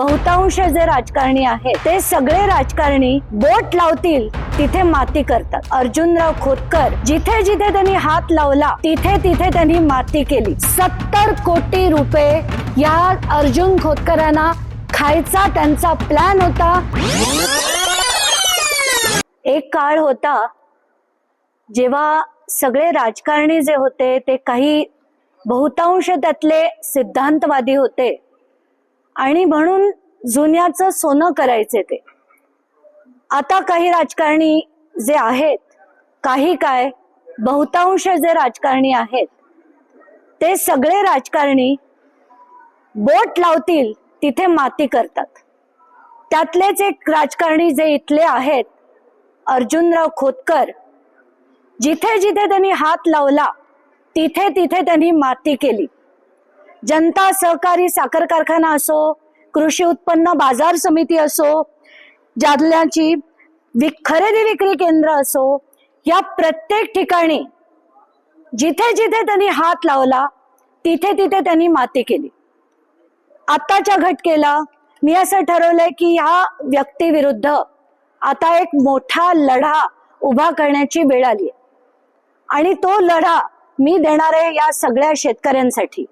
बहुतांश जे राजकारणी आहेत ते सगळे राजकारणी बोट लावतील तिथे माती करतात. अर्जुनराव खोतकर जिथे जिथे त्यांनी हात लावला तिथे तिथे त्यांनी माती केली. सत्तर कोटी रुपये या अर्जुन खोतकरांना खायचा त्यांचा प्लॅन होता. एक काळ होता जेव्हा सगळे राजकारणी जे होते ते काही बहुतांश त्यातले सिद्धांतवादी होते. आणि म्हणून जुन्याचं सोनं करायचे ते. आता काही राजकारणी जे आहेत काही काय बहुतांश जे राजकारणी आहेत ते सगळे राजकारणी बोट लावतील तिथे माती करतात. त्यातलेच एक राजकारणी जे इथले आहेत अर्जुनराव खोतकर जिथे जिथे त्यांनी हात लावला तिथे तिथे त्यांनी माती केली. जनता सहकारी साखर कारखाना असो कृषी उत्पन्न बाजार समिती असो जादल्याची विक खरेदी विक्री केंद्र असो या प्रत्येक ठिकाणी जिथे जिथे त्यांनी हात लावला तिथे तिथे त्यांनी माती केली. आत्ताच्या घटकेला मी असं ठरवलंय की ह्या व्यक्तीविरुद्ध आता एक मोठा लढा उभा करण्याची वेळ आली आणि तो लढा मी देणार आहे या सगळ्या शेतकऱ्यांसाठी.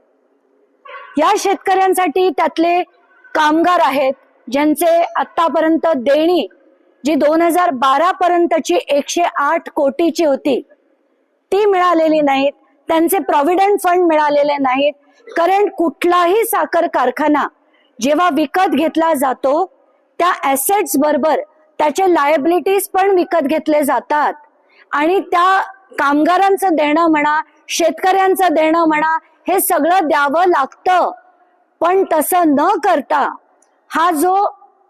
या शेतकऱ्यांसाठी त्यातले कामगार आहेत ज्यांचे आतापर्यंत देणी जी दोन हजार बारा पर्यंतची एकशे आठ कोटीची होती ती मिळालेली नाहीत. त्यांचे प्रॉव्हिडंट फंड मिळालेले नाहीत. कारण कुठलाही साखर कारखाना जेव्हा विकत घेतला जातो त्या ऍसेट्स बरोबर त्याचे लायबिलिटीज पण विकत घेतले जातात. आणि त्या कामगारांचं देणं म्हणा शेतकऱ्यांचं देणं म्हणा हे सगळं द्यावं लागतं. पण तसं न करता हा जो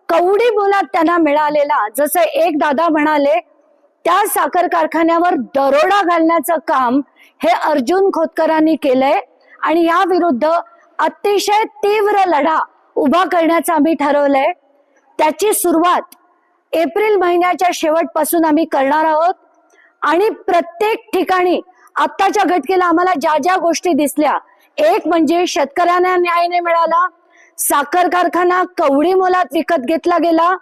कवडी मुलात त्यांना मिळालेला जसं एक दादा म्हणाले त्या साखर कारखान्यावर दरोडा घालण्याचं काम हे अर्जुन खोतकरांनी केलंय आणि या विरुद्ध अतिशय तीव्र लढा उभा करण्याचं आम्ही ठरवलंय. त्याची सुरुवात एप्रिल महिन्याच्या शेवटपासून आम्ही करणार आहोत. आणि प्रत्येक ठिकाणी आत्ताच्या घटकेला आम्हाला ज्या ज्या गोष्टी दिसल्या एक म्हणजे शेतकऱ्यांना न्याय नाही मिळाला. साखर कारखाना कवडी मोलात विकत घेतला गेला.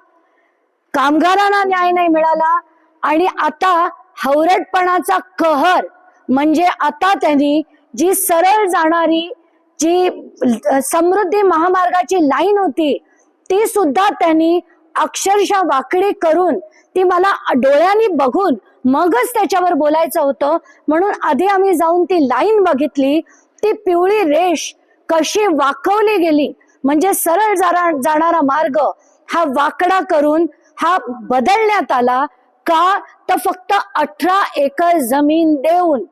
कामगारांना न्याय नाही मिळाला. आणि आता हवरटपणाचा कहर म्हणजे आता त्यांनी जी सरळ जाणारी जी समृद्धी महामार्गाची लाईन होती ती सुद्धा त्यांनी अक्षरशः वाकडी करून ती मला डोळ्यांनी बघून मगच त्याच्यावर बोलायचं होतं. म्हणून आधी आम्ही जाऊन ती लाईन बघितली. ती पिवळी रेष कशी वाकवली गेली? म्हणजे सरळ जाणारा मार्ग हा वाकडा करून हा बदलण्यात आला का? तर फक्त अठरा एकर जमीन देऊन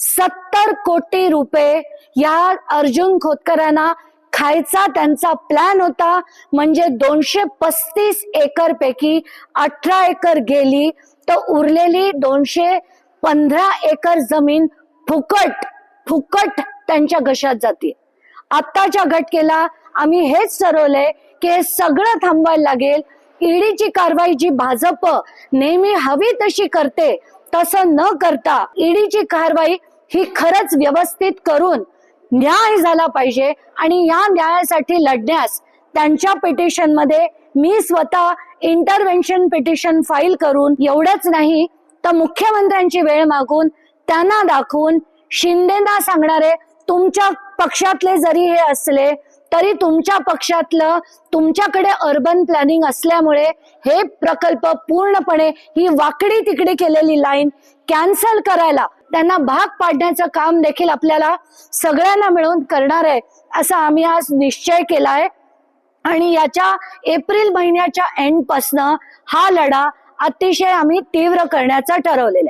सत्तर कोटी रुपये या अर्जुन खोतकरांना खायचा त्यांचा प्लॅन होता. म्हणजे दोनशे पस्तीस एकर पैकी अठरा एकर गेली तर उरलेली दोनशे पंधरा एकर जमीन फुकट फुकट त्यांच्या घशात जाते. आत्ताच्या घटकेला आम्ही हेच ठरवलंय की हे सगळं थांबवायला लागेल. ईडीची कारवाई जी भाजप नेहमी हवी तशी करते तसं न करता ईडीची कारवाई ही खरंच व्यवस्थित करून न्याय झाला पाहिजे आणि या न्यायासाठी लढण्यास त्यांच्या पिटिशनमध्ये मी स्वतः इंटरव्हेन्शन पिटिशन फाईल करून एवढंच नाही तर मुख्यमंत्र्यांची वेळ मागून त्यांना दाखवून शिंदेना सांगणारे तुमच्या पक्षातले जरी हे असले तरी तुमच्या पक्षातलं तुमच्याकडे अर्बन प्लॅनिंग असल्यामुळे हे प्रकल्प पूर्णपणे ही वाकडी तिकडी केलेली लाईन कॅन्सल करायला त्यांना भाग पाडण्याचं काम देखील आपल्याला सगळ्यांना मिळून करणार आहे असा आम्ही आज निश्चय केलाय. आणि याच्या एप्रिल महिन्याच्या एंड पासनं हा लढा अतिशय आम्ही तीव्र करण्याचा ठरवलेला आहे.